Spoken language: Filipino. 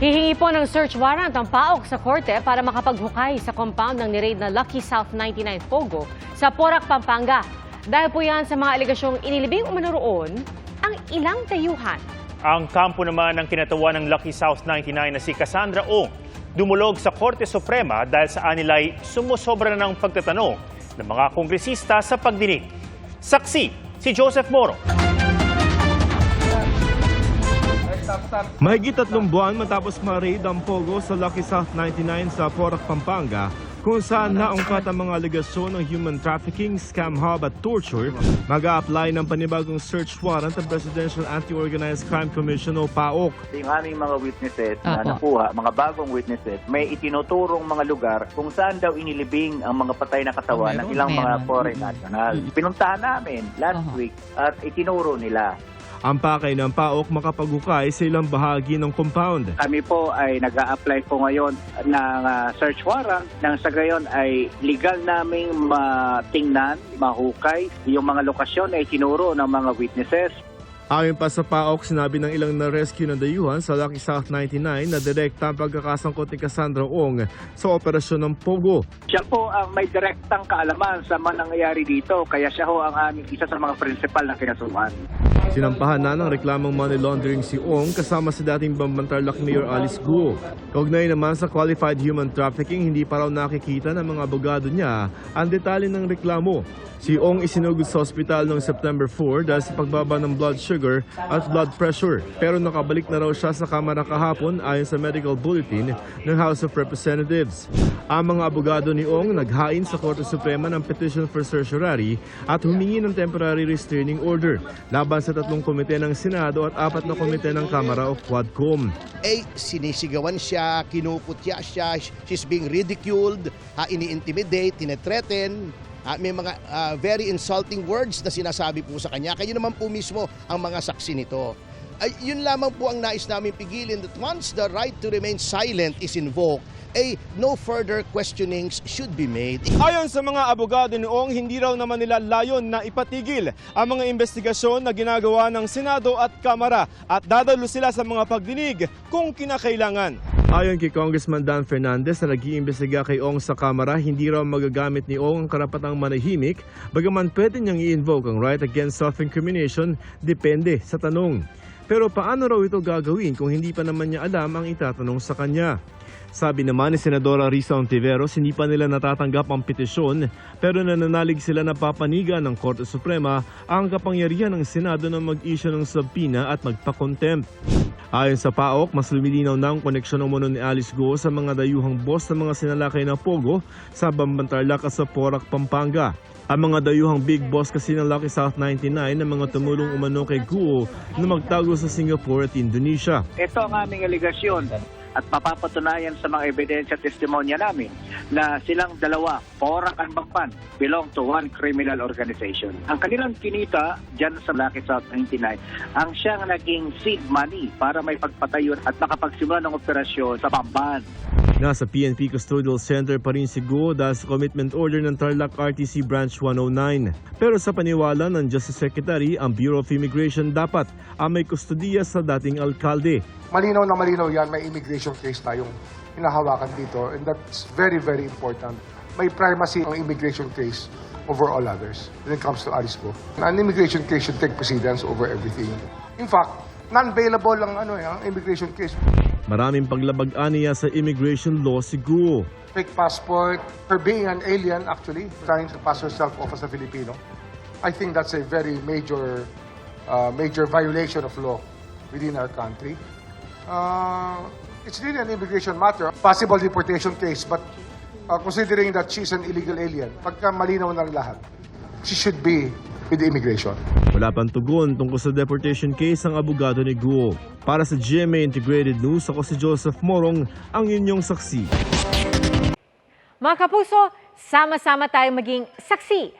Hihingi po ng search warrant ang PAOK sa korte para makapaghukay sa compound ng niraid na Lucky South 99 Pogo sa Porac, Pampanga. Dahil po yan sa mga aligasyong inilibing umano roon ang ilang tayuhan. Ang kampo naman ng kinatawa ng Lucky South 99 na si Cassandra Ong dumulog sa Korte Suprema dahil sa anilay sumusobra na ng pagtatanong ng mga kongresista sa pagdinig. Saksi si Joseph Moro. Mahigit tatlong buwan matapos ma-raid ang Pogo sa Lucky South 99 sa Porac, Pampanga, kung saan naungkat ang mga aligasyon ng human trafficking, scam hub at torture, mag apply ng panibagong search warrant ang Presidential Anti-Organized Crime Commission o PAOK. yung aming mga witnesses na nakuha, mga bagong witnesses, may itinuturong mga lugar kung saan daw inilibing ang mga patay na katawan Oh, ng ilang mga foreign nationals. Pinuntahan namin last week at itinuro nila. Ang pakay ng PAOK makapaghukay sa ilang bahagi ng compound. Kami po ay nag apply po ngayon ng ah, search warrant nang sa gayon ay legal naming matingnan, mahukay yung mga lokasyon na itinuro ng mga witnesses. Ayon pa sa PAOK, sinabi ng ilang na-rescue na dayuhan sa Lucky South 99 na direkta ang pagkakasangkot ni Cassandra Ong sa operasyon ng Pogo. Siya po ang may direktang kaalaman sa mga nangyayari dito kaya siya ho ang aming isa sa mga principal na kinasuhan. Sinampahan na ng reklamong money laundering si Ong kasama si dating Bambantarlak Mayor Alice Guo. Kaugnay naman sa qualified human trafficking, hindi pa raw nakikita ng mga abogado niya ang detalye ng reklamo. Si Ong isinugod sa ospital noong September 4 dahil sa pagbaba ng blood sugar at blood pressure. Pero nakabalik na raw siya sa kamara kahapon ayon sa medical bulletin ng House of Representatives. Ang mga abogado ni Ong naghain sa Korte Suprema ng petition for certiorari at humingi ng temporary restraining order laban sa tatlong komite ng Senado at apat na komite ng Kamara o Quadcom. eh sinisigawan siya, kinukutya siya, she's being ridiculed, ha, ini-intimidate, tinetreaten, ha, may mga ah, very insulting words na sinasabi po sa kanya. Kayo naman po mismo ang mga saksi nito. Ay, yun lamang po ang nais namin pigilin that once the right to remain silent is invoked, eh, no further questionings should be made. Ayon sa mga abogado ni Ong, hindi raw naman nila layon na ipatigil ang mga investigasyon na ginagawa ng Senado at Kamara at dadalo sila sa mga pagdinig kung kinakailangan. Ayon kay Congressman Dan Fernandez na nag-iimbestiga kay Ong sa Kamara, hindi raw magagamit ni Ong ang karapatang manahimik, bagaman pwede niyang i-invoke ang right against self-incrimination, depende sa tanong. Pero paano raw ito gagawin kung hindi pa naman niya alam ang itatanong sa kanya? Sabi naman ni Senadora Risa Ontiveros, hindi pa nila natatanggap ang petisyon pero nananalig sila na papanigan ng Korte Suprema ang kapangyarihan ng Senado na mag-issue ng subpoena at magpa-contempt. Ayon sa PAOK, mas lumilinaw na ang koneksyon ng ni Alice Go sa mga dayuhang boss ng mga sinalakay na Pogo sa Bambantarlac at sa Porac, Pampanga. Ang mga dayuhang big boss kasi ng Lucky South 99 na mga tumulong umano kay Guo na magtago sa Singapore at Indonesia. Ito ang aming aligasyon at mapapatunayan sa mga ebidensya at testimonya namin na silang dalawa, Porac and Bangpan, belong to one criminal organization. Ang kanilang kinita dyan sa Lucky South 99, ang siyang naging seed money para may pagpatayon at makapagsimula ng operasyon sa Bamban. Nasa PNP Custodial Center pa rin si Guo dahil sa commitment order ng Tarlac RTC Branch 109. Pero sa paniwala ng Justice Secretary, ang Bureau of Immigration dapat ang may kustodiya sa dating alkalde. malinaw na malinaw yan, may immigration case tayong hinahawakan dito and that's very, very important. May primacy ang immigration case over all others when it comes to Arisco. An immigration case should take precedence over everything. In fact, non-bailable ang, ano, eh, ang immigration case. Maraming paglabag niya sa immigration law si Guo. Fake passport, her being an alien actually, trying to pass herself off as a Filipino. I think that's a very major, uh, major violation of law within our country. Uh, it's really an immigration matter, possible deportation case, but uh, considering that she's an illegal alien, pagka malinaw na lahat, she should be with the immigration. Wala pang tugon tungkol sa deportation case ang abogado ni Guo. Para sa GMA Integrated News, ako si Joseph Morong, ang inyong saksi. Mga kapuso, sama-sama tayong maging saksi.